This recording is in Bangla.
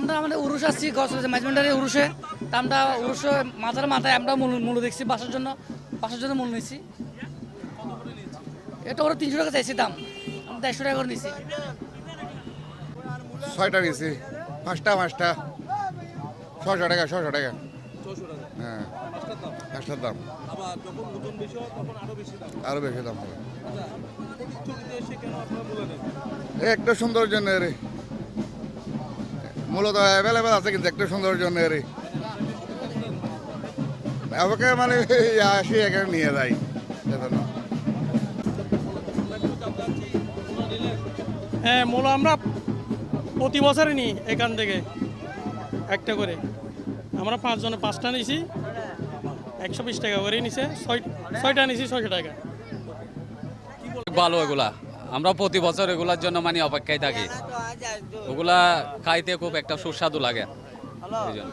আমরা মানে উরুষ আসছি গছ মাঝমেন্টারি উরুষে। তা আমরা উরুষে মাথার মাথায় আমরা মূল মূল দেখছি বাসার জন্য বাসার জন্য মূল নিচ্ছি এটা ওরা তিনশো টাকা চাইছি দাম। আমরা দেড়শো টাকা করে নিচ্ছি ছয়টা নিয়েছি। পাঁচটা পাঁচটা। ছশো টাকা ছশো টাকা। হ্যাঁ। পাঁচটার দাম। আবার যখন ওজন বেশি তখন আরও বেশি দাম আরও বেশি দাম হবে। আচ্ছা ফটিকছড়িতে এসে কেন আপনারা বলে নেন এ একটা সুন্দর জন্য রে। মূলত অ্যাভেলেবেল আছে কিন্তু একটা সুন্দর জন্য আমাকে মানে আসি এখানে নিয়ে যাই। হ্যাঁ মূল আমরা প্রতি বছরই নিই এখান থেকে। একটা করে। আমরা পাঁচজনে পাঁচটা নিছি। একশো বিশ টাকা করে নিছে। ছয় ছয়টা নিছি ছয়শো টাকা। ভালো এগুলা। আমরা প্রতি বছর এগুলার জন্য মানে অপেক্ষায় থাকি। ওগুলা খাইতে খুব একটা সুস্বাদু লাগে। এই জন্য।